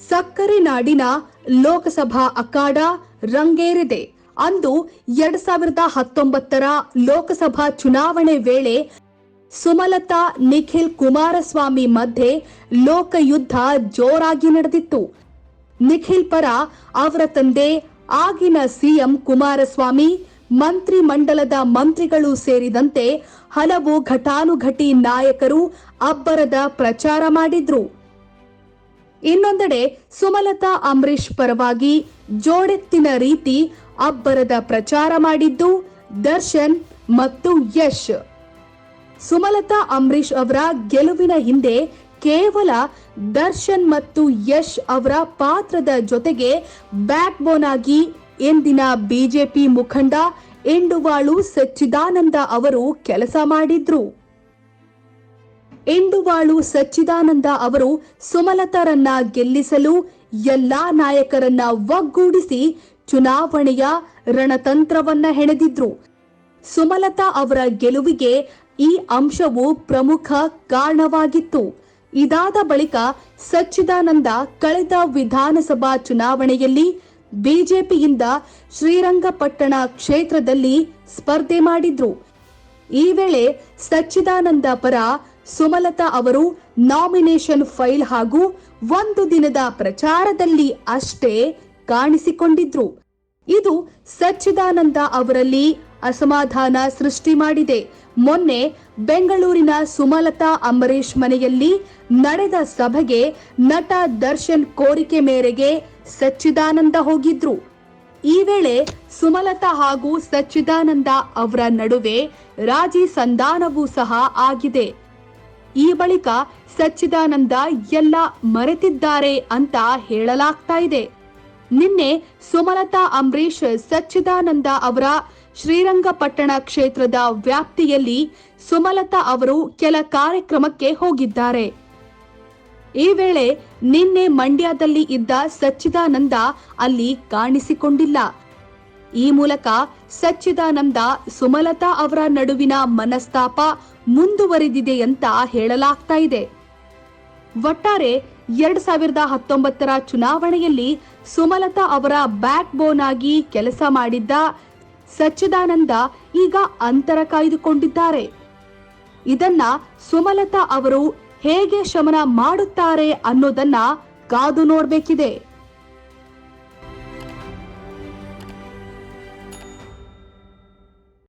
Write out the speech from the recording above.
ಸಕ್ಕರೆ ನಾಡಿನ ಲೋಕಸಭಾ ಅಖಾಡ ರಂಗೇರಿದೆ. ಅಂದು ಎರಡ್ ಸಾವಿರದ ಹತ್ತೊಂಬತ್ತರ ಲೋಕಸಭಾ ಚುನಾವಣೆ ವೇಳೆ ಸುಮಲತಾ, ನಿಖಿಲ್ ಕುಮಾರಸ್ವಾಮಿ ಮಧ್ಯೆ ಲೋಕಯುದ್ಧ ಜೋರಾಗಿ ನಡೆದಿತ್ತು. ನಿಖಿಲ್ ಪರ ಅವರ ತಂದೆ ಆಗಿನ ಸಿಎಂ ಕುಮಾರಸ್ವಾಮಿ ಮಂತ್ರಿ ಮಂಡಲದ ಮಂತ್ರಿಗಳು ಸೇರಿದಂತೆ ಹಲವು ಘಟಾನುಘಟಿ ನಾಯಕರು ಅಬ್ಬರದ ಪ್ರಚಾರ ಮಾಡಿದ್ರು. ಇನ್ನೊಂದೆಡೆ ಸುಮಲತಾ ಅಂಬರೀಶ್ ಪರವಾಗಿ ಜೋಡೆತ್ತಿನ ರೀತಿ ಅಬ್ಬರದ ಪ್ರಚಾರ ಮಾಡಿದ್ದು ದರ್ಶನ್ ಮತ್ತು ಯಶ್. ಸುಮಲತಾ ಅಂಬರೀಶ್ ಅವರ ಗೆಲುವಿನ ಹಿಂದೆ ಕೇವಲ ದರ್ಶನ್ ಮತ್ತು ಯಶ್ ಅವರ ಪಾತ್ರದ ಜೊತೆಗೆ ಬ್ಯಾಕ್ ಬೋನ್ ಆಗಿ ಎಂದಿನ ಬಿಜೆಪಿ ಮುಖಂಡ ಎಂಡುವಾಳು ಸಚ್ಚಿದಾನಂದ ಅವರು ಕೆಲಸ ಮಾಡಿದ್ರು. ಎಂಡುವಾಳು ಸಚ್ಚಿದಾನಂದ ಅವರು ಸುಮಲತಾರನ್ನ ಗೆಲ್ಲಿಸಲು ಎಲ್ಲಾ ನಾಯಕರನ್ನ ಒಗ್ಗೂಡಿಸಿ ಚುನಾವಣೆಯ ರಣತಂತ್ರವನ್ನ ಹೆಣೆದಿದ್ರು. ಸುಮಲತಾ ಅವರ ಗೆಲುವಿಗೆ ಈ ಅಂಶವು ಪ್ರಮುಖ ಕಾರಣವಾಗಿತ್ತು. ಇದಾದ ಬಳಿಕ ಸಚ್ಚಿದಾನಂದ ಕಳೆದ ವಿಧಾನಸಭಾ ಚುನಾವಣೆಯಲ್ಲಿ ಬಿಜೆಪಿಯಿಂದ ಶ್ರೀರಂಗಪಟ್ಟಣ ಕ್ಷೇತ್ರದಲ್ಲಿ ಸ್ಪರ್ಧೆ ಮಾಡಿದ್ರು. ಈ ವೇಳೆ ಸಚ್ಚಿದಾನಂದ ಪರ ಸುಮಲತಾ ಅವರು ನಾಮಿನೇಷನ್ ಫೈಲ್ ಹಾಗೂ ಒಂದು ದಿನದ ಪ್ರಚಾರದಲ್ಲಿ ಅಷ್ಟೇ ಕಾಣಿಸಿಕೊಂಡಿದ್ರು. ಇದು ಸಚ್ಚಿದಾನಂದ ಅವರಲ್ಲಿ ಅಸಮಾಧಾನ ಸೃಷ್ಟಿ ಮಾಡಿದೆ. ಮೊನ್ನೆ ಬೆಂಗಳೂರಿನ ಸುಮಲತಾ ಅಂಬರೀಶ್ ಮನೆಯಲ್ಲಿ ನಡೆದ ಸಭೆಗೆ ನಟ ದರ್ಶನ್ ಕೋರಿಕೆ ಮೇರೆಗೆ ಸಚ್ಚಿದಾನಂದ ಹೋಗಿದ್ರು. ಈ ವೇಳೆ ಸುಮಲತಾ ಹಾಗೂ ಸಚ್ಚಿದಾನಂದ ಅವರ ನಡುವೆ ರಾಜಿ ಸಂಧಾನವೂ ಸಹ ಆಗಿದೆ. ಈ ಬಳಿಕ ಸಚ್ಚಿದಾನಂದ ಎಲ್ಲ ಮರೆತಿದ್ದಾರೆ ಅಂತ ಹೇಳಲಾಗ್ತಾ ಇದೆ. ನಿನ್ನೆ ಸುಮಲತಾ ಅಂಬರೀಶ್ ಸಚ್ಚಿದಾನಂದ ಅವರ ಶ್ರೀರಂಗಪಟ್ಟಣ ಕ್ಷೇತ್ರದ ವ್ಯಾಪ್ತಿಯಲ್ಲಿ ಸುಮಲತಾ ಅವರು ಕೆಲ ಕಾರ್ಯಕ್ರಮಕ್ಕೆ ಹೋಗಿದ್ದಾರೆ. ಈ ವೇಳೆ ನಿನ್ನೆ ಮಂಡ್ಯದಲ್ಲಿ ಇದ್ದ ಸಚ್ಚಿದಾನಂದ ಅಲ್ಲಿ ಕಾಣಿಸಿಕೊಂಡಿಲ್ಲ. ಈ ಮೂಲಕ ಸಚ್ಚಿದಾನಂದ ಸುಮಲತಾ ಅವರ ನಡುವಿನ ಮನಸ್ತಾಪ ಮುಂದುವರಿದಿದೆ ಅಂತ ಹೇಳಲಾಗ್ತಾ ಇದೆ. ಒಟ್ಟಾರೆ ಎರಡ್ ಸಾವಿರದ ಹತ್ತೊಂಬತ್ತರ ಚುನಾವಣೆಯಲ್ಲಿ ಸುಮಲತಾ ಅವರ ಬ್ಯಾಕ್ ಬೋನ್ ಆಗಿ ಕೆಲಸ ಮಾಡಿದ್ದ ಸಚ್ಚಿದಾನಂದ ಈಗ ಅಂತರ ಕಾಯ್ದುಕೊಂಡಿದ್ದಾರೆ. ಇದನ್ನ ಸುಮಲತಾ ಅವರು ಹೇಗೆ ಶಮನ ಮಾಡುತ್ತಾರೆ ಅನ್ನೋದನ್ನ ಕಾದು ನೋಡ್ಬೇಕಿದೆ.